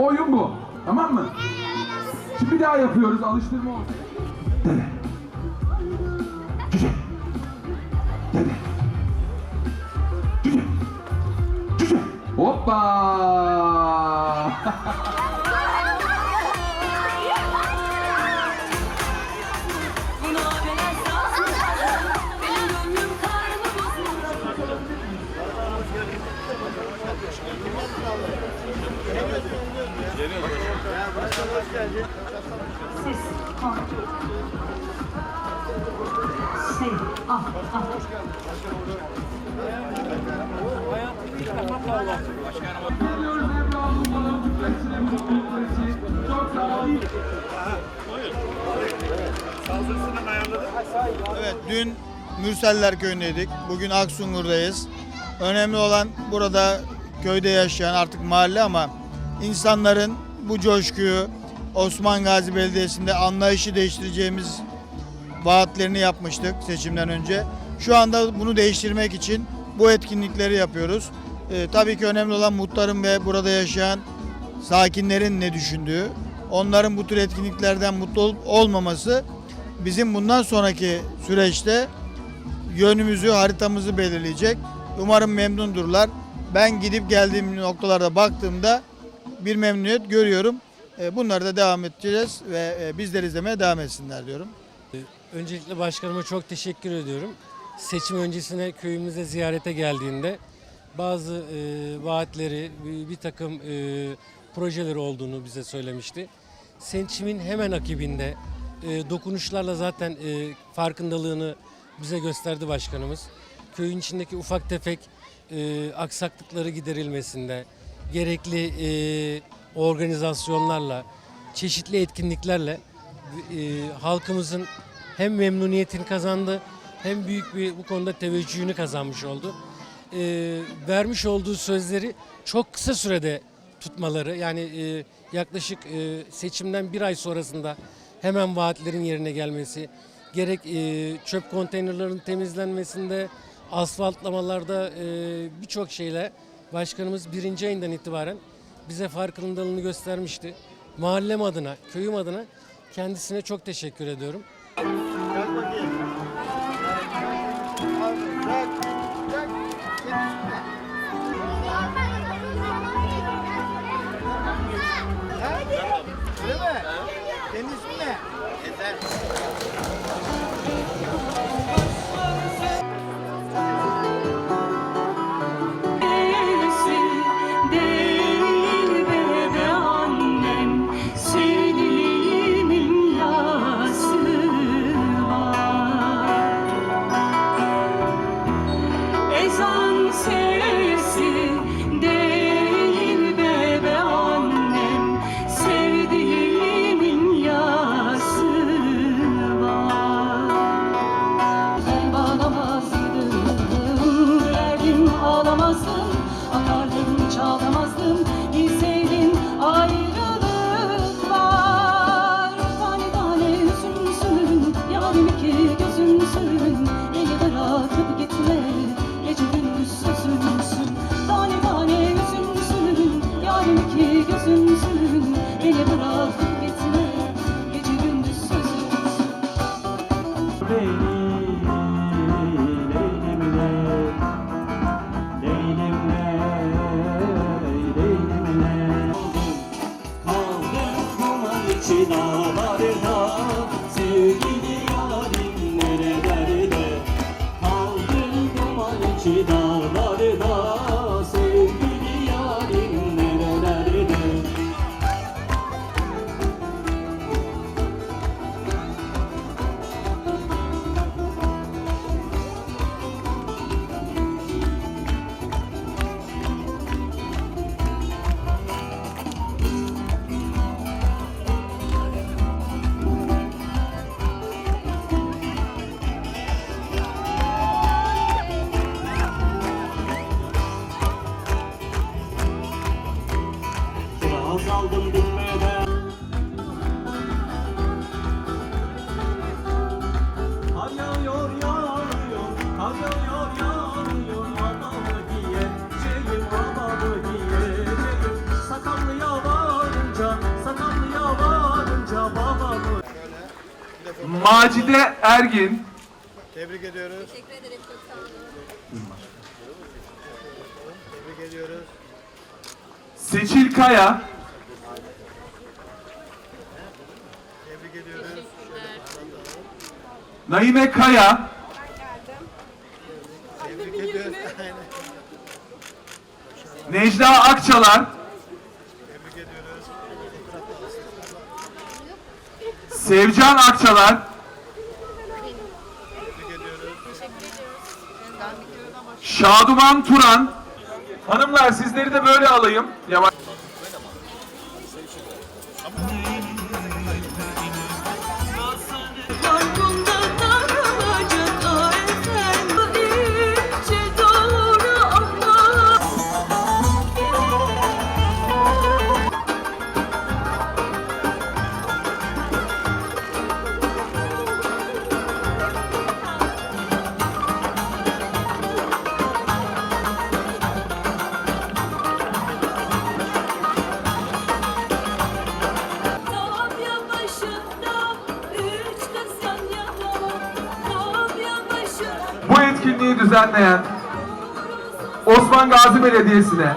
Oyun bu. Tamam mı? Şimdi bir daha yapıyoruz. Alıştırma olsun. Dede. Cüce. Dede. Cüce. Cüce. Hoppa. Ses, kontrol. Şey, ah, ah. Evet dün Mürseller Köyü'ndeydik. Bugün Aksungur'dayız. Önemli olan burada köyde yaşayan artık mahalle ama insanların bu coşkuyu Osman Gazi Belediyesi'nde anlayışı değiştireceğimiz vaatlerini yapmıştık seçimden önce. Şu anda bunu değiştirmek için bu etkinlikleri yapıyoruz. Ee, tabii ki önemli olan muhtarın ve burada yaşayan sakinlerin ne düşündüğü, onların bu tür etkinliklerden mutlu olup olmaması bizim bundan sonraki süreçte yönümüzü, haritamızı belirleyecek. Umarım memnundurlar. Ben gidip geldiğim noktalarda baktığımda bir memnuniyet görüyorum. E, Bunları da devam edeceğiz ve e, bizleri izlemeye devam etsinler diyorum. Öncelikle başkanıma çok teşekkür ediyorum. Seçim öncesine köyümüze ziyarete geldiğinde bazı e, vaatleri, bir takım e, projeleri olduğunu bize söylemişti. Seçimin hemen akibinde e, dokunuşlarla zaten e, farkındalığını bize gösterdi başkanımız. Köyün içindeki ufak tefek e, aksaklıkları giderilmesinde, gerekli e, organizasyonlarla, çeşitli etkinliklerle e, halkımızın hem memnuniyetini kazandı hem büyük bir bu konuda teveccühünü kazanmış oldu. E, vermiş olduğu sözleri çok kısa sürede tutmaları yani e, yaklaşık e, seçimden bir ay sonrasında hemen vaatlerin yerine gelmesi, gerek e, çöp konteynerlarının temizlenmesinde, asfaltlamalarda e, birçok şeyle başkanımız birinci ayından itibaren bize farkındalığını göstermişti. Mahallem adına, köyüm adına kendisine çok teşekkür ediyorum. Değil sei. Sevgili yarim nerelerde? Kaldım duman içi dağlarda Macide Ergin, Tebrik ediyoruz. Teşekkür ederim. Çok sağ olun. Tebrik ediyoruz. Seçil Kaya, Tebrik ediyoruz. Naime Kaya, Tebrik ediyoruz. Necla Akçalar, Tebrik ediyoruz. Sevcan Akçalar, Tebrik ediyoruz. Şaduman Turan. Hanımlar sizleri de böyle alayım. Yavaş. Bu etkinliği düzenleyen Osman Gazi Belediyesi'ne,